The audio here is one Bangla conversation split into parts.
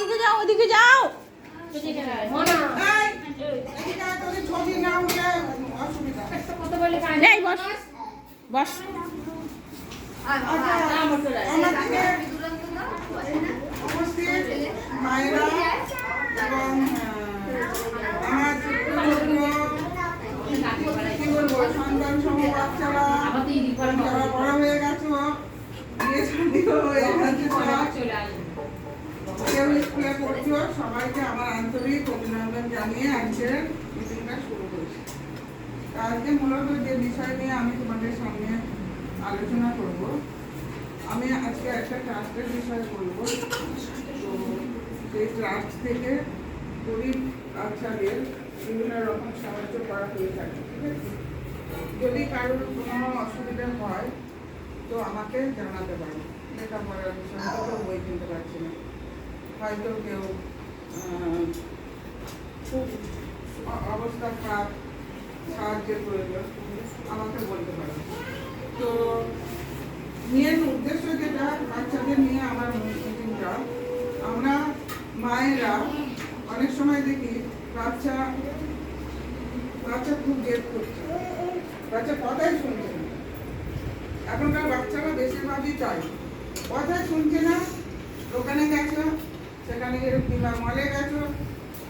ওদিকে যাও ওদিকে যাও। বস। বস। আচ্ছা, মায়েরা এবং আহ, আমার ছোট্ট ছোট্ট কি বলব সন্তান সহ বাচ্চারা যারা বড় হয়ে গেছো বিয়ে শাদিও হয়ে গেছে কেউ স্কুলে পড়ছো সবাইকে আমার আন্তরিক অভিনন্দন জানিয়ে আজকের মিটিংটা শুরু করেছি তা আজকে মূলত যে বিষয় নিয়ে আমি তোমাদের সামনে আলোচনা করব, আমি আজকে একটা ট্রাস্টের বিষয়ে বলব। তো সেই ট্রাস্ট থেকে গরিব বাচ্চাদের বিভিন্ন রকম সাহায্য করা হয়ে থাকে, ঠিক আছে? যদি কারোর কোনো অসুবিধা হয়, তো আমাকে জানাতে পারো। লেখাপড়ার বিষয়ে তো বই কিনতে পারছি না। হয়তো কেউ খুব অবস্থা খারাপ সাহায্যের প্রয়োজন, আমাকে বলতে পারো। তো মেন উদ্দেশ্য যেটা, বাচ্চাদের নিয়ে আমার মিটিংটা আমরা মায়েরা অনেক সময় দেখি বাচ্চা বাচ্চা খুব জেদ করছে, বাচ্চা কথাই শুনছে না। এখনকার বাচ্চারা বেশিরভাগই চায় কথাই শুনছে না দোকানে গেছো, সেখানে গিয়ে কিংবা মলে গেছো,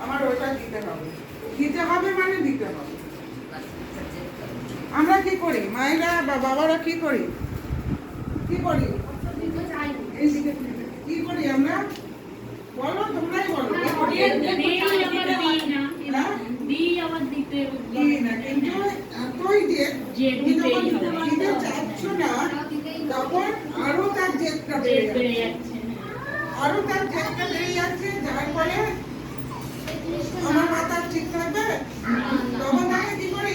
আমার ওইটা দিতে হবে। দিতে হবে মানে দিতে হবে। আমরা কি করি? মায়েরা বা বাবারা কি করি? কি করি। কি করি আমরা? বলো তোমরাই বলো কি করি? দিই না, কিন্তু এতই যে তুমি যখন দিতেই হবে। দিতে চাচ্ছ না, তখন আরও তার জেদটা বেড়ে যাচ্ছে। আরও তার জেদটা বেড়ে যাচ্ছে, যার ফলে আমার মাথা ঠিক থাকবে? তখন তাকে কি করি?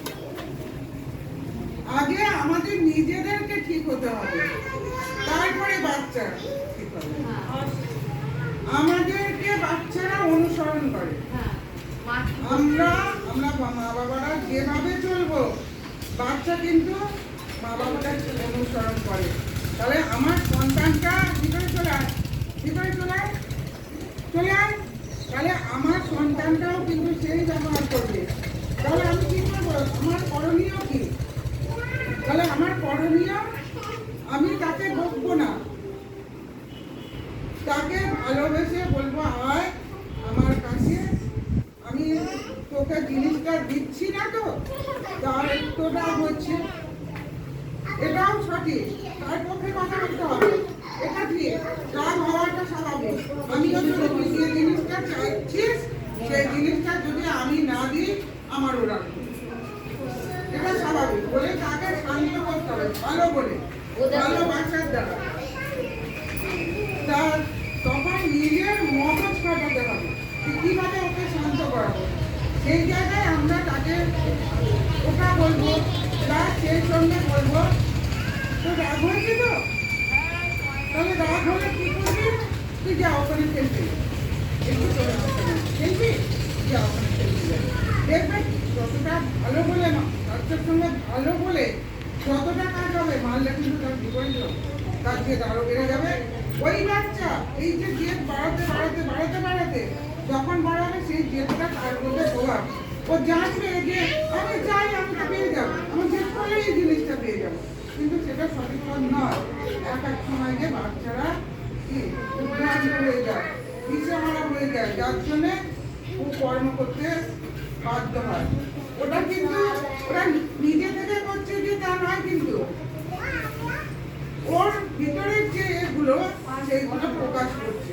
আগে আমাদের নিজেদেরকে ঠিক হতে হবে। তারপরে বাচ্চা ঠিক হবে। আমাদেরকে বাচ্চারা অনুসরণ করে। আমরা আমরা মা বাবারা যেভাবে চলবো, বাচ্চা কিন্তু মা বাবারা অনুসরণ করে। তাহলে আমার সন্তানটা ভিতরে চলে আয়, ভিতরে চলে আয় চলে আয়। তাহলে আমার সন্তানটাও কিন্তু সেই ব্যবহার করবে। তাহলে আমি কি করব? আমার করণীয় কি তাহলে আমার করণীয়, আমি তাকে বকবো না। তাকে ভালোবেসে বলব, আয় আমার কাছে। আমি তোকে জিনিসটা দিচ্ছি না তো, তার তোটা হচ্ছে, এটাও সঠিক। তার পক্ষে কথা বলতে হবে। এটা ঠিক রাগ হওয়াটা স্বাভাবিক। আমিও যদি যে জিনিসটা চাইছিস সেই জিনিসটা যদি আমি না দিই, আমারও রাগ হবে। এটা স্বাভাবিক। বলে তাকে শান্ত করতে হবে ভালো বলে ভালো বাচ্চার দ্বারা তার তখন নিজের মগজ কাটাতে হবে কীভাবে ওকে শান্ত করাবো সেই জায়গায় আমরা তাকে ওটা বলব বা সেই সঙ্গে বলব তো রাগ হয়েছে তো তাহলে রাগ হলে কি করবি তুই যা ওখানে খেলবি একটু। খেলবি যা ওখানে খেলবি যা। দেখবে যতটা ভালো বলে না বাচ্চার সঙ্গে ভালো বলে যতটা কাজ হবে মারলে কিন্তু তার বিপরীত তার জেদ আরও বেড়ে যাবে। ওই বাচ্চা, এই যে জেদ বাড়াতে বাড়াতে বাড়াতে বাড়াতে, যখন বাড়াবে সেই জেদটা তার মধ্যে প্রভাব। ও জানবে যে, আমি চাই আমি এটা পেয়ে যাব। আমি জেদ করলে এই জিনিসটা পেয়ে যাব। কিন্তু সেটা সঠিক নয়। এক এক সময় যে বাচ্চারা কি হয়ে যায়, দিশেহারা হয়ে যায়, যার জন্যে ও কর্ম করতে বাধ্য হয়। ওটা কিন্তু ওরা নিজে থেকে করছে যে তা নয় কিন্তু। ওর ভিতরের যে এগুলো সেইগুলো প্রকাশ করছে।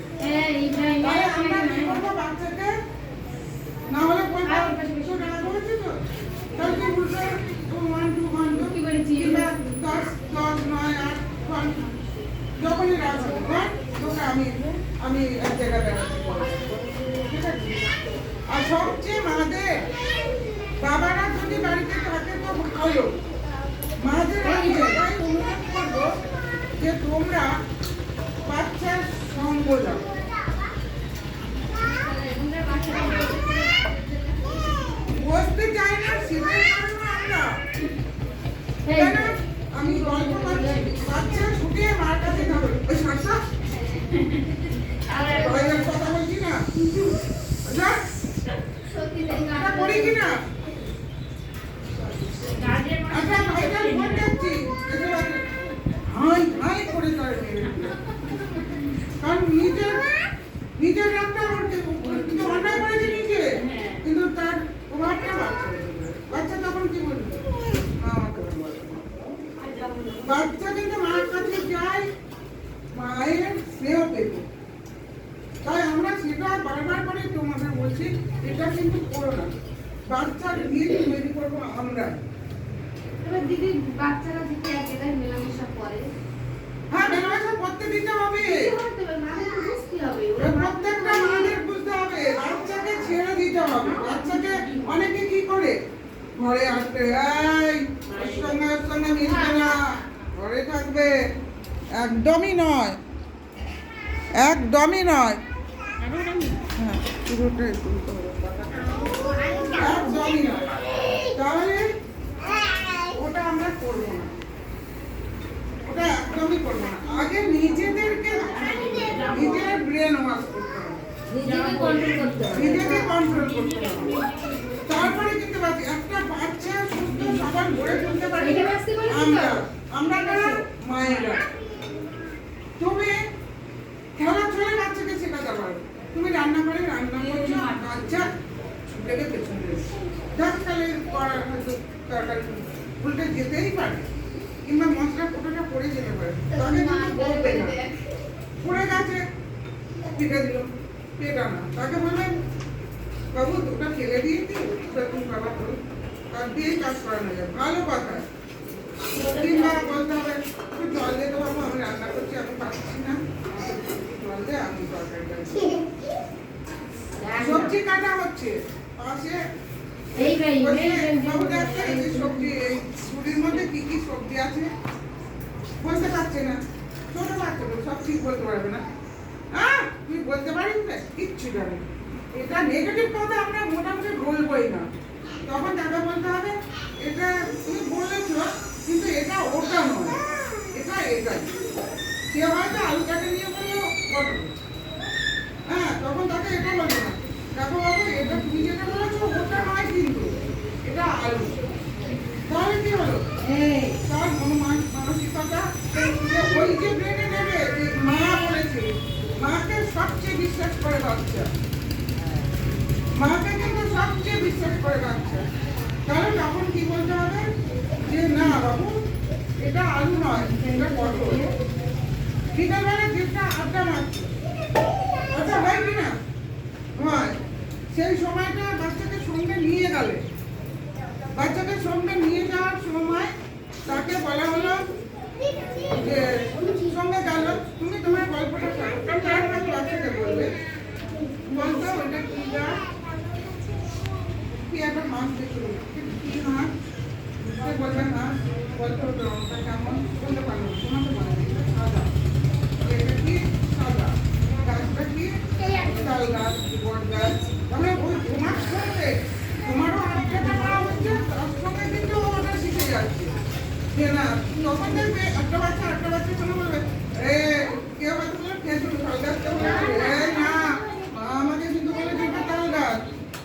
তাহলে আমরা কি করব বাচ্চাকে? না হলে বলব কিছু না। করেছে তো? তাহলে কি উল্টো ওয়ান টু ওয়ান টু কি বলেছি? দশ দশ নয় আট ওয়ান যখনই রাগ হবে তোকে আমি আমি এক জায়গায় বেড়াতে ঠিক আছে? আর সবচেয়ে মাদের বাবারা যদি বাড়িতে থাকে তো ভালো মাঝে মাঝে তাই অনুরোধ করব যে তোমরা বাচ্চার সঙ্গ দাও। বসতে চাই না কারণ আমরা। আমি গল্প করছি। বাচ্চা ছুটে মার কাছে যাবে। ওই শাসা কথা বলছি না। যা, এটা করি কি না আচ্ছা ভাইটাল ফোন দেখছি এসে বাজে। হাই হাই করে তার মেরে দিল। কারণ নিজের নিজের রাগটা করতে কিন্তু অন্যায় করেছে নিজে কিন্তু তার প্রভাবটা বাচ্চা বাচ্চা তখন কি বলবে মা আমাকে বলবে। বাচ্চা কিন্তু মার কাছে যায় মায়ের স্নেহ পেতে। তাই আমরা সেটা বারবার করে তোমাদের বলছি এটা কিন্তু করো না। বাচ্চার ভিড় তৈরি করব আমরা। এবার দিদি বাচ্চারা যদি এক জায়গায় মেলামেশা করে? হ্যাঁ মেলামেশা করতে দিতে হবে। প্রত্যেকটা মাদের বুঝতে বাচ্চাকে ছেড়ে দিতে হবে। বাচ্চাকে অনেকে কি করে? ঘরে আসবে এই সঙ্গে সঙ্গে মিশবে না। ঘরে থাকবে। একদমই নয়। একদমই নয়। হ্যাঁ পুরোটাই তুলতে হবে একদমই নয়। তাহলে ওটা আমরা করব না। ওটা একদমই করব না। আগে নিজেদেরকে নিজের ব্রেন ওয়াশ করতে হবে। নিজেকে কন্ট্রোল করতে হবে। তারপরে কিন্তু একটা বাচ্চা সুস্থ সবার গড়ে তুলতে পারি? আমরা আমরা কারা মায়েরা? তুমি খেলা চলে বাচ্চাকে শেখাতে পারো। তুমি রান্না করে রান্না করছ বাচ্চা ছুটে পেছনে। যাক তাহলে করার হয়তো তরকারি উল্টে যেতেই পারে। কিংবা মশলা ফোটোটা পড়ে যেতে পারে। তাকে কিন্তু বলবে না। পড়ে গেছে। পিঠে দিল। পেটা না। তাকে বলবেন বাবু ওটা ফেলে ওটা তুমি বাবা করো তার দিয়েই কাজ করানো যায়। ভালো কথা কিংবা বলতে হবে একটু জল দিয়ে দেবো বাবু আমি রান্না করছি আমি পাচ্ছি না আমাকে জল দে আমি তরকারিটা দিই। সবজি কাটা হচ্ছে পাশে এই ভাই বলছে, এই ভাই, বাবু দেখছে এই যে সবজি এই ছুরির মধ্যে কি কি সবজি আছে বলতে পারছে না ছোট বাচ্চা তো সব ঠিক বলতে পারবে না হ্যাঁ তুই বলতে কিচ্ছু জানি এটা নেগেটিভ কথা আমরা মোটামুটি বলবোই না। তখন তাকে বলতে হবে এটা তুমি বলেছ কিন্তু এটা ওটা নয়। এটা এটাই। সে হয়তো আলুটাকে নিয়ে বলল ঘটনা হ্যাঁ তখন তাকে এটা বলব না। দেখো বাবু এটা তুমি যেটা বলেছ ওটা নয় কিন্তু এটা আলু। তাহলে কি হলো? এই তার মানসিকতা ওই যে ব্রেনে নেবে যে মা বলেছে মাকে সবচেয়ে বিশ্বাস করে বাচ্চা মাকে কিন্তু সবচেয়ে বিশ্বাস করে বাচ্চা তাহলে তখন কি বলতে হবে? যে না বাবু, এটা আলু নয়, এটা পটল। বিকালবেলা যেটা আড্ডা মারছে। আচ্ছা হয় কি না হয়। সেই সময়টা বাচ্চাকে সঙ্গে নিয়ে গেলে বাচ্চাকে সঙ্গে নিয়ে যাওয়ার সময় তাকে বলা হলো যে সঙ্গে গেল তুমি তোমার গল্পটা শোনো তারপর বাচ্চাকে বলবে বলতো ওটা কি গাছ কি একটা মাছ দেখল কি মাছ সে বলবে না বলতো ওটা রংটা কেমন বলতে তোমাকে বলে দিল সাদা। এটা কি সাদা? গাছটা কি? তাল গাছ, বট গাছ। তাহলে ওই তোমার সঙ্গে, তোমারও আড্ডাটা করা হচ্ছে, তার সঙ্গে কিন্তু ওটা শিখে যাচ্ছে। যে না, তখন দেখবে একটা বাচ্চা একটা বাচ্চা কোনো বলবে, এ কেউ হয়তো বলে খেয়েছিল তাল গাছটা বলে? না, মা আমাকে কিন্তু বলেছে এটা তাল গাছ।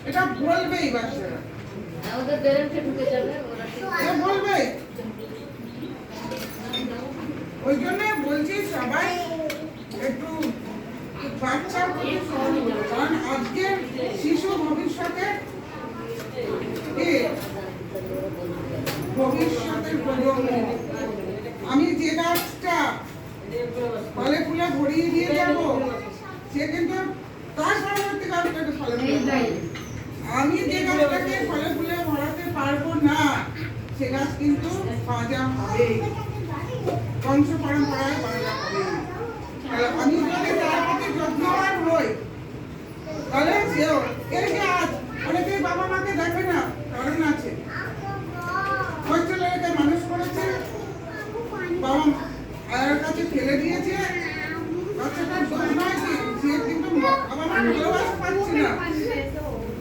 এটা বলবেই বাচ্চারা। ওদের বেরেন্টে ঢুকে যাবে ওরা ঠিক এ বলবে ওই জন্য বলছি সবাই একটু বাচ্চার প্রতি সহযোগিতা কারণ আজকের শিশু ভবিষ্যতে কি? ভবিষ্যতের প্রজন্ম। আমি যে গাছটা ফলে ফুলে ভরিয়ে দিয়ে যাব সে কিন্তু তার পরবর্তী গাছটাকে ফলে। আমি যে গাছটাকে ফলে ফুলে ভরাতে পারব না সে গাছ কিন্তু বাজা হবে। বংশ পরম্পরায় বাজা হবে। আমি যদি তার প্রতি যত্নবান হই তাহলে সেও এই যে আজ অনেকে বাবা মাকে দেখে না কারণ ভালোবাসা পাচ্ছি না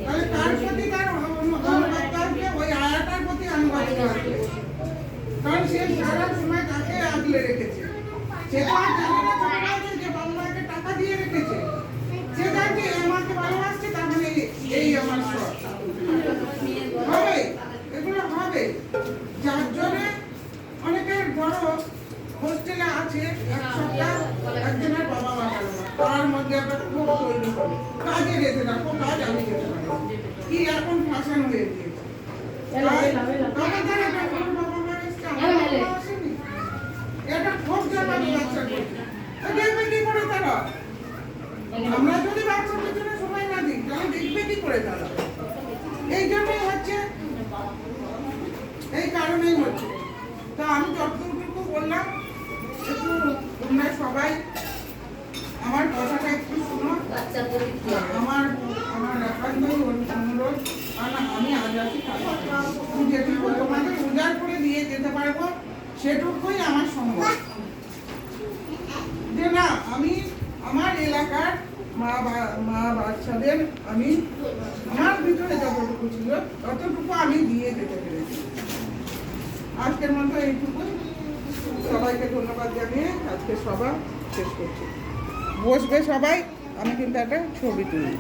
তাহলে কার প্রতি তার অনুবাদ থাকবে ওই আয়াটার প্রতি অনুবাদ থাকবে কারণ সে সারা সময় তাকে আগলে রেখেছে সে তো আর জানে যে বাবা মাকে টাকা দিয়ে রেখেছে। সে জানছে এ আমাকে ভালোবাসছে তার মানে এই- আমার হবে? এগুলো হবে। যার জন্য অনেকের ধরো হোস্টেলে আছে এক সপ্তাহ একজনের বাবা মা তার মধ্যে একটা ক্ষোভ তৈরি কাজে যেতে থাকো কাজ আমি যেতে পারব। কি এখন ফ্যাশন হয়ে গিয়েছে? তখন তারা বাবা মা এসছে, আমার বাবা মা আসেনি। এটা জন্মাবে বাচ্চার তো দেখবে কি করে তারা? আমরা যদি বাচ্চার পেছনে সময় না দিই, তাহলে দেখবে কি করে তারা? এই জন্যই হচ্ছে এই কারণেই হচ্ছে তা আমি যতটুকু বললাম একটু তোমরা সবাই আমার কথাটা একটু শুনো আমার আমার একান্তই অনুরোধ কারণ আমি আজ আছি আমি যেটুকু তোমাকে উজাড় করে দিয়ে যেতে পারব সেটুকুই আমার সম্ভব যে না আমি আমার এলাকার মা মা বাচ্চাদের আমি আমার ভিতরে যতটুকু ছিল, ততটুকু আমি দিয়ে যেতে পেরেছি। আজকের মতো এইটুকু। সবাইকে ধন্যবাদ জানিয়ে আজকে সভা শেষ করছি। বসবে সবাই, আমি কিন্তু একটা ছবি তুলি